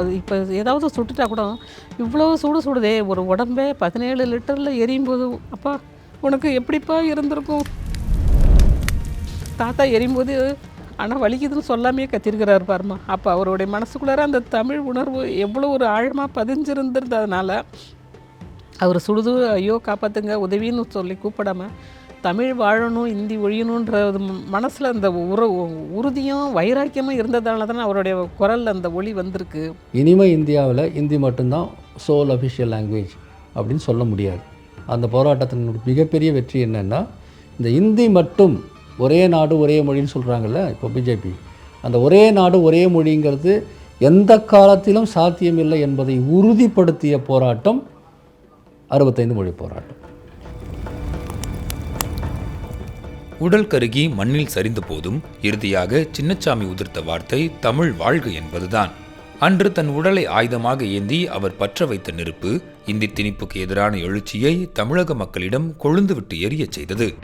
அது இப்போ ஏதாவது சுட்டுட்டா கூட இவ்வளோ சூடு சுடுதே ஒரு உடம்பே பதினேழு லிட்டரில் எரியும் போது அப்பா உனக்கு எப்படிப்பா இருந்திருக்கும்? தாத்தா எரியும்போது ஆனால் வலிக்குதுன்னு சொல்லாமே கத்திருக்கிறார் பாருமா அப்போ அவருடைய மனசுக்குள்ளார அந்த தமிழ் உணர்வு எவ்வளோ ஒரு ஆழமாக பதிஞ்சிருந்திருந்ததுனால அவர் சுடுது ஐயோ காப்பாத்துங்க உதவின்னு சொல்லி கூப்பிடாம தமிழ் வாழணும் இந்தி ஒழியணுன்ற மனசில் அந்த உற உறுதியும் வைராக்கியமும் இருந்ததால தானே அவருடைய குரலில் அந்த ஒளி வந்திருக்கு. இனிமே இந்தியாவில் இந்தி மட்டும்தான் சோல் அஃபிஷியல் லாங்குவேஜ் அப்படின்னு சொல்ல முடியாது. அந்த போராட்டத்தினுடைய மிகப்பெரிய வெற்றி என்னென்னா இந்த இந்தி மட்டும் ஒரே நாடு ஒரே மொழின்னு சொல்கிறாங்கல்ல இப்போ பிஜேபி அந்த ஒரே நாடு ஒரே மொழிங்கிறது எந்த காலத்திலும் சாத்தியமில்லை என்பதை உறுதிப்படுத்திய போராட்டம் அறுபத்தைந்து மொழி போராட்டம். உடல் கருகி மண்ணில் சரிந்த போதும் இறுதியாக சின்னச்சாமி உதிர்த்த வார்த்தை தமிழ் வாழ்க என்பதுதான். அன்று தன் உடலை ஆயுதமாக ஏந்தி அவர் பற்ற வைத்த நெருப்பு இந்தி திணிப்புக்கு எதிரான எழுச்சியை தமிழக மக்களிடம் கொழுந்துவிட்டு எரியச் செய்தது.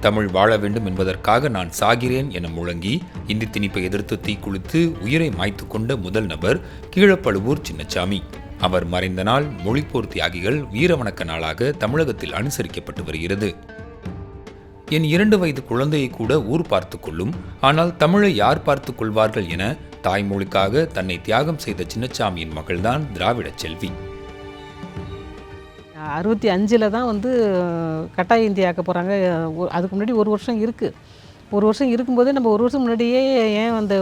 தமிழ் வாழ வேண்டும் என்பதற்காக நான் சாகிறேன் என முழங்கி இந்தி திணிப்பை எதிர்த்து தீக்குளித்து உயிரை மாய்த்து கொண்ட முதல் நபர் கீழப்பழுவூர் சின்னச்சாமி. அவர் மறைந்த நாள் மொழிப்போர் தியாகிகள் வீரவணக்க நாளாக தமிழகத்தில் அனுசரிக்கப்பட்டு வருகிறது. என் இரண்டு வயது குழந்தையை கூட ஊர் பார்த்து கொள்ளும். ஆனால் தமிழை யார் பார்த்து கொள்வார்கள் என தாய்மொழிக்காக தன்னை தியாகம் செய்த சின்னச்சாமியின் மகள்தான் திராவிடச் செல்வி. அறுபத்தி அஞ்சில் தான் வந்து கட்டாய இந்தியாக்க போகிறாங்க அதுக்கு முன்னாடி ஒரு வருஷம் இருக்குது ஒரு வருஷம் இருக்கும்போதே நம்ம ஒரு வருஷம் முன்னாடியே ஏன் அந்த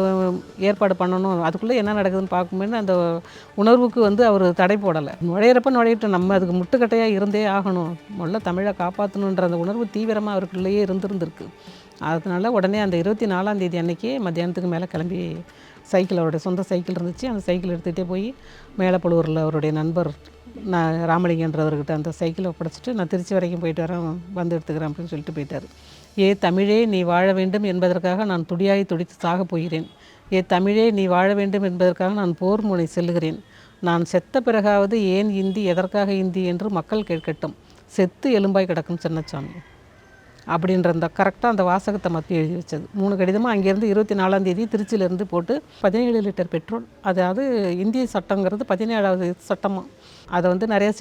ஏற்பாடு பண்ணணும்? அதுக்குள்ளே என்ன நடக்குதுன்னு பார்க்கும்போது அந்த உணர்வுக்கு வந்து அவர் தடை போடலை. நுழையிறப்ப நுழையிட்டு நம்ம அதுக்கு முட்டுக்கட்டையாக இருந்தே ஆகணும். முதல்ல தமிழை காப்பாற்றணுன்ற அந்த உணர்வு தீவிரமாக அவருக்குள்ளேயே இருந்திருந்திருக்கு. அதனால உடனே அந்த இருபத்தி நாலாம் தேதி அன்னைக்கே மத்தியானத்துக்கு மேலே கிளம்பி சைக்கிள் அவருடைய சொந்த சைக்கிள் இருந்துச்சு. அந்த சைக்கிள் எடுத்துகிட்டே போய் மேலப்பழுவூரில் அவருடைய நண்பர் நான் ராமலிங்கன்றவர்கிட்ட அந்த சைக்கிளை ஒப்படைச்சிட்டு நான் திருச்சி வரைக்கும் போயிட்டு வரேன் வந்து எடுத்துக்கிறேன் அப்படின்னு சொல்லிட்டு போயிட்டார். ஏ தமிழே நீ வாழ வேண்டும் என்பதற்காக நான் துடியாய் துடித்து சாகப் போகிறேன். ஏ தமிழே நீ வாழ வேண்டும் என்பதற்காக நான் போர் முனை செல்லுகிறேன். நான் செத்த பிறகாவது ஏன் இந்தி எதற்காக இந்தி என்று மக்கள் கேட்கட்டும். செத்து எலும்பாய் கிடக்கும் சின்னச்சாமி. அப்படின்ற அந்த கரெக்டாக அந்த வாசகத்தை மத்தி எழுதி வச்சது. மூணு கடிதமும் அங்கேருந்து இருபத்தி நாலாம் தேதி திருச்சியிலேருந்து போட்டு பதினேழு லிட்டர் பெட்ரோல். அதாவது இந்திய சட்டங்கிறது பதினேழாவது சட்டமாக அதை வந்து நிறைய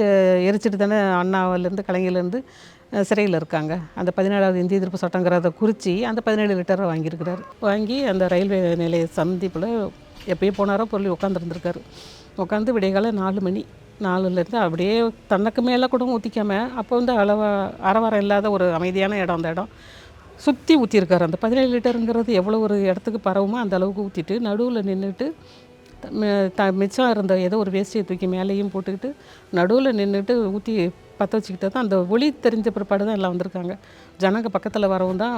எரிச்சிட்டு தானே அண்ணாவிலேருந்து கலைஞர்லேருந்து சிறையில் இருக்காங்க. அந்த பதினேழாவது இந்திய எதிர்ப்பு சட்டங்கிறத குறித்து அந்த பதினேழு லிட்டரை வாங்கியிருக்கிறார். வாங்கி அந்த ரயில்வே நிலைய சந்திப்பில் எப்பயும் போனாரோ பொருள் உட்காந்துருந்துருக்காரு உட்காந்து விடைகால நாலு மணி நாலுலேருந்து அப்படியே தனக்கு மேலே கூட ஊற்றிக்காம அப்போ வந்து அளவா அறவரம் இல்லாத ஒரு அமைதியான இடம் அந்த இடம். சுற்றி ஊற்றிருக்காரு அந்த பதினேழு லிட்டருங்கிறது எவ்வளோ ஒரு இடத்துக்கு பரவுமோ அந்த அளவுக்கு ஊற்றிட்டு நடுவில் நின்றுட்டு த மிச்சம் இருந்த ஏதோ ஒரு வேஷ்டியை தூக்கி மேலேயும் போட்டுக்கிட்டு நடுவில் நின்றுட்டு ஊற்றி பற்ற வச்சுக்கிட்டு தான் அந்த ஒளி தெரிஞ்ச பிற்பாடு தான் எல்லாம் வந்திருக்காங்க. ஜனங்க பக்கத்தில் வரவும் தான்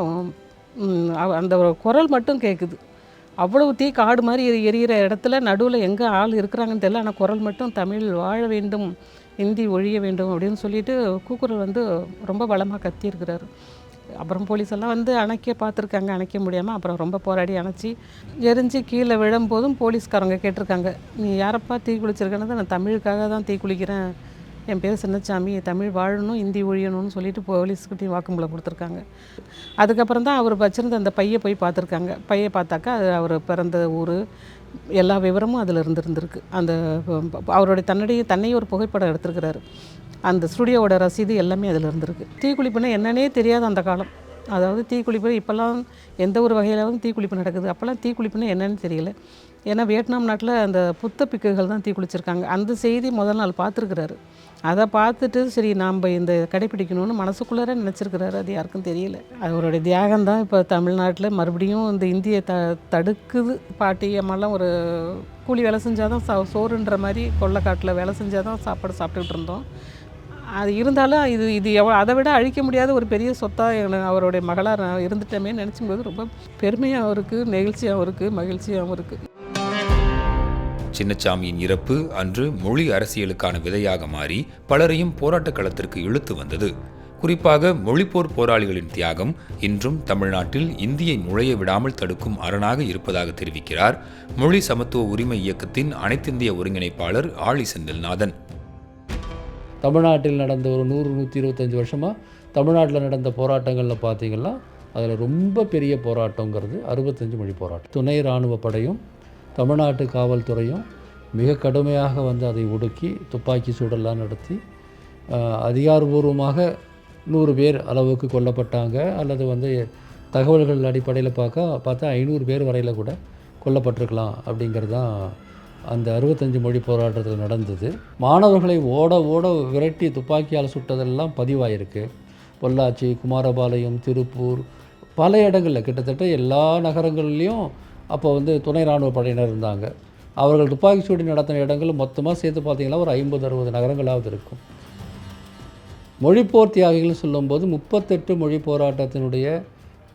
அந்த குரல் மட்டும் கேட்குது அவ்வளவு தீ காடு மாதிரி எரிகிற எரியிற இடத்துல நடுவில் எங்கே ஆள் இருக்கிறாங்கன்னு தெரியல. ஆனால் குரல் மட்டும் தமிழ் வாழ வேண்டும் இந்தி ஒழிய வேண்டும் அப்படின்னு சொல்லிட்டு கூக்குரல் வந்து ரொம்ப பலமாக கத்தியிருக்கிறாரு. அப்புறம் போலீஸ் எல்லாம் வந்து அணைக்க பார்த்துருக்காங்க. அணைக்க முடியாமல் அப்புறம் ரொம்ப போராடி அணைச்சி எரிஞ்சு கீழே விழும்போதும் போலீஸ்காரங்க கேட்டிருக்காங்க. நீ யாரப்பா தீ குளிச்சிருக்கேன்னு நான் தமிழுக்காக தான் தீ குளிக்கிறேன். என் பேர் சின்னச்சாமி தமிழ் வாழணும் இந்தி ஒழியணும்னு சொல்லிட்டு போலீஸ்கிட்டையும் வாக்குமூலம் கொடுத்துருக்காங்க. அதுக்கப்புறம் தான் அவர் வச்சுருந்த அந்த பையை போய் பார்த்துருக்காங்க. பையை பார்த்தாக்கா அது அவர் பிறந்த ஊர் எல்லா விவரமும் அதில் இருந்திருந்திருக்கு. அந்த அவருடைய தன்னுடைய தன்னையே ஒரு புகைப்படம் எடுத்திருக்கிறாரு. அந்த ஸ்டுடியோவோட ரசீது எல்லாமே அதில் இருந்திருக்கு. தீக்குளிப்புனா என்னன்னே தெரியாது அந்த காலம். அதாவது தீக்குளிப்பு இப்போல்லாம் எந்த ஒரு வகையிலாவது தீக்குளிப்பு நடக்குது. அப்போல்லாம் தீக்குளிப்புன்னு என்னன்னு தெரியல. ஏன்னா வியட்நாம் நாட்டில் அந்த புத்த பிக்குகள் தான் தீக்குளிச்சிருக்காங்க அந்த செய்தி முதல் நாள் பார்த்துருக்குறாரு அதை பார்த்துட்டு சரி நாம் இந்த கடைப்பிடிக்கணும்னு மனசுக்குள்ளார நினச்சிருக்கிறாரு. அது யாருக்கும் தெரியல. அவருடைய தியாகம் தான் இப்போ தமிழ்நாட்டில் மறுபடியும் இந்த இந்தியை த தடுக்குது. பாட்டி அம்மாலாம் ஒரு கூலி வேலை செஞ்சால் தான் சோறுன்ற மாதிரி கொள்ளைக்காட்டில் வேலை செஞ்சால் தான் சாப்பாடு சாப்பிட்டுக்கிட்டு இருந்தோம். அது இருந்தாலும் இது இது எவ்வளோ அதை விட அழிக்க முடியாத ஒரு பெரிய சொத்தாக அவருடைய மகளாக நான் இருந்துட்டோமே நினச்சும்போது ரொம்ப பெருமையாகவும் இருக்குது நெகிழ்ச்சியாகவும் இருக்குது மகிழ்ச்சியாகவும் இருக்குது சின்னச்சாமியின் இறப்பு அன்று மொழி அரசியலுக்கான விதையாக மாறி பலரையும் போராட்டக் களத்திற்கு இழுத்து வந்தது. குறிப்பாக மொழிப்போர் போராளிகளின் தியாகம் இன்றும் தமிழ்நாட்டில் இந்தியை நுழைய விடாமல் தடுக்கும் அரணாக இருப்பதாக தெரிவிக்கிறார் மொழி சமத்துவ உரிமை இயக்கத்தின் அனைத்திந்திய ஒருங்கிணைப்பாளர் ஆழி செந்தில்நாதன் தமிழ்நாட்டில் நடந்த ஒரு நூறு நூற்றி இருபத்தஞ்சி வருஷமாக தமிழ்நாட்டில் நடந்த போராட்டங்களில் பார்த்தீங்கன்னா அதில் ரொம்ப பெரிய போராட்டங்கிறது அறுபத்தஞ்சு மொழி போராட்டம். துணை இராணுவ படையும் தமிழ்நாட்டு காவல்துறையும் மிக கடுமையாக வந்து அதை ஒடுக்கி துப்பாக்கி சூடெல்லாம் நடத்தி அதிகாரபூர்வமாக நூறு பேர் அளவுக்கு கொல்லப்பட்டாங்க. அல்லது வந்து தகவல்கள் அடிப்படையில் பார்க்க பார்த்தா ஐநூறு பேர் வரையில் கூட கொல்லப்பட்டிருக்கலாம் அப்படிங்கிறது தான் அந்த அறுபத்தஞ்சு மொழி போராட்டத்தில் நடந்தது. மாணவர்களை ஓட ஓட விரட்டி துப்பாக்கியால் சுட்டதெல்லாம் பதிவாயிருக்கு. பொள்ளாச்சி குமாரபாளையம் திருப்பூர் பல இடங்களில் கிட்டத்தட்ட எல்லா நகரங்கள்லேயும் அப்போ வந்து துணை இராணுவ படையினர் இருந்தாங்க. அவர்கள் துப்பாக்கி சூடு நடத்தின இடங்கள் மொத்தமாக சேர்த்து பார்த்தீங்கன்னா ஒரு ஐம்பது அறுபது நகரங்களாவது இருக்கும். மொழிப்போர் தியாகிகள் சொல்லும்போது முப்பத்தெட்டு மொழி போராட்டத்தினுடைய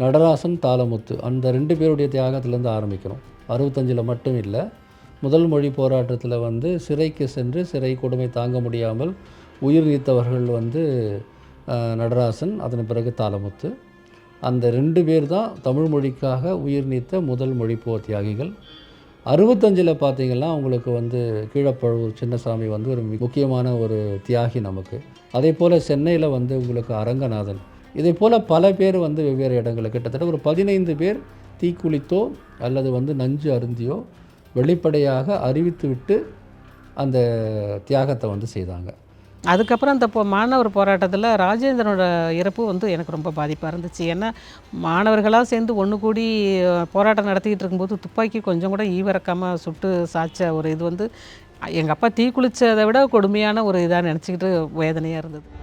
நடராசன் தாளமுத்து அந்த ரெண்டு பேருடைய தியாகத்திலேருந்து ஆரம்பிக்கிறோம். அறுபத்தஞ்சில் மட்டும் இல்லை முதல் மொழி போராட்டத்தில் வந்து சிறைக்கு சென்று சிறை கொடுமை தாங்க முடியாமல் உயிர் நீத்தவர்கள் வந்து நடராசன் அதன் பிறகு தாளமுத்து. அந்த ரெண்டு பேர் தான் தமிழ் மொழிக்காக உயிர் நீத்த முதல் மொழி போ தியாகிகள். அறுபத்தஞ்சில் பார்த்தீங்கன்னா அவங்களுக்கு வந்து கீழப்பழுவூர் சின்னசாமி வந்து ஒரு மிக முக்கியமான ஒரு தியாகி நமக்கு. அதே போல் சென்னையில் வந்து உங்களுக்கு அரங்கநாதன். இதே போல் பல பேர் வந்து வெவ்வேறு இடங்களில். கிட்டத்தட்ட ஒரு பதினைந்து பேர் தீக்குளித்தோ அல்லது வந்து நஞ்சு அருந்தியோ வெளிப்படையாக அறிவித்துவிட்டு அந்த தியாகத்தை வந்து செய்தாங்க. அதுக்கப்புறம் அந்த போ- மாணவர் போராட்டத்தில் ராஜேந்திரனோட இறப்பு வந்து எனக்கு ரொம்ப பாதிப்பாக இருந்துச்சு. ஏன்னா மாணவர்களாக சேர்ந்து ஒன்று கூடி போராட்டம் நடத்திக்கிட்டு இருக்கும்போது துப்பாக்கி கொஞ்சம் கூட ஈவிறக்காமல் சுட்டு சாய்ச்ச ஒரு இது வந்து எங்கள் அப்பா தீ குளிச்சதை விட கொடுமையான ஒரு இதாக நினச்சிக்கிட்டு வேதனையாக இருந்தது.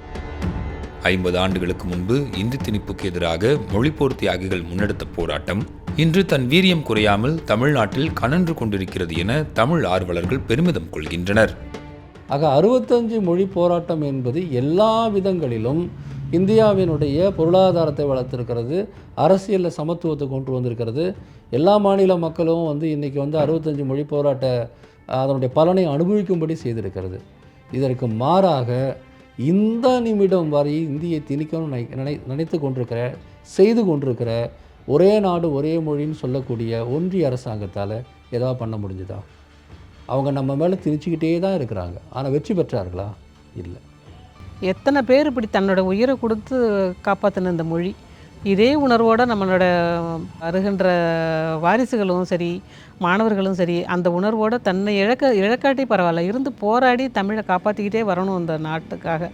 ஐம்பது ஆண்டுகளுக்கு முன்பு இந்தி திணிப்புக்கு எதிராக மொழிப்போர் தியாகிகள் முன்னெடுத்த போராட்டம் இன்று தன் வீரியம் குறையாமல் தமிழ்நாட்டில் கனன்று கொண்டிருக்கிறது என தமிழ் ஆர்வலர்கள் பெருமிதம் கொள்கின்றனர். ஆக அறுபத்தஞ்சு மொழி போராட்டம் என்பது எல்லா விதங்களிலும் இந்தியாவினுடைய பொருளாதாரத்தை வளர்த்திருக்கிறது அரசியலில் சமத்துவத்தை கொண்டு வந்திருக்கிறது. எல்லா மாநில மக்களும் வந்து இன்றைக்கி வந்து அறுபத்தஞ்சு மொழி போராட்ட அதனுடைய பலனை அனுபவிக்கும்படி செய்திருக்கிறது. இதற்கு மாறாக இந்த நிமிடம் வரை இந்தியை திணிக்கணும் நினை நினைத்து கொண்டிருக்கிற செய்து கொண்டிருக்கிற ஒரே நாடு ஒரே மொழின்னு சொல்லக்கூடிய ஒன்றிய அரசாங்கத்தால் ஏதாவது பண்ண முடிஞ்சுதா? அவங்க நம்ம மேலே திரிச்சுக்கிட்டே தான் இருக்கிறாங்க. ஆனால் வெற்றி பெற்றார்களா? இல்லை. எத்தனை பேர் இப்படி தன்னோட உயிரை கொடுத்து காப்பாற்றின இந்த மொழி? இதே உணர்வோடு நம்மளோட வருகின்ற வாரிசுகளும் சரி மாணவர்களும் சரி அந்த உணர்வோடு தன்னை இழக்க இழக்காட்டி பரவாயில்ல. இருந்து போராடி தமிழை காப்பாற்றிக்கிட்டே வரணும் இந்த நாட்டுக்காக.